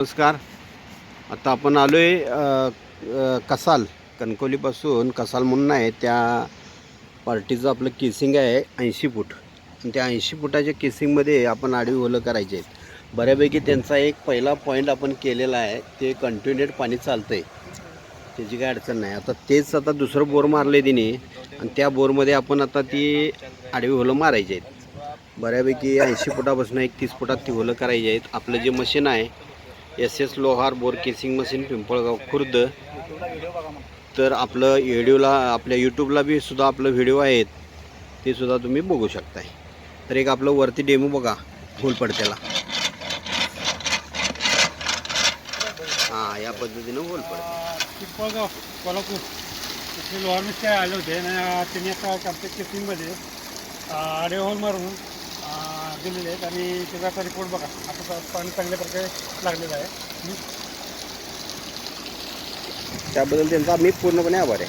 नमस्कार. आता आपण आलो आहे कसाल कणकोलीपासून कसाल म्हणून आहे त्या पार्टीचं आपलं केसिंग आहे ऐंशी फूट. आणि त्या ऐंशी फुटाच्या केसिंगमध्ये आपण आडवी ओलं करायचे आहेत. बऱ्यापैकी त्यांचा एक पहिला पॉईंट आपण केलेला आहे ते कंटिन्युएट पाणी चालतं आहे त्याची काय अडचण नाही. आता तेच आता दुसरं बोर मारले तिने आणि त्या बोरमध्ये आपण आता ती आडवी ओलं मारायची आहेत. बऱ्यापैकी ऐंशी फुटापासून एक तीस फुटात ती ओलं करायची आहेत. आपलं जे मशीन आहे S S Lohar bore casing machine Pimpalgaon Khurd. तर आपलं व्हिडिओला आपल्या यूट्यूबला बी सुद्धा आपलं व्हिडिओ आहेत ते सुद्धा तुम्ही बघू शकताय. तर एक आपलं वरती डेमो बघा फुल पडत्याला हां या पद्धतीनं होल पडते पिंपळगाव कोल्हापूर. तिथे लोहार मिस्त्री आले होते आणि त्यांनी आता आमच्या केसिंगमध्ये आडे होल मारून दिलेले आहेत आणि त्याचा रिपोर्ट बघा. आता पाणी चांगल्या प्रकारे लागलेलं आहे. त्याबद्दल त्यांचा मी पूर्णपणे आभार आहे.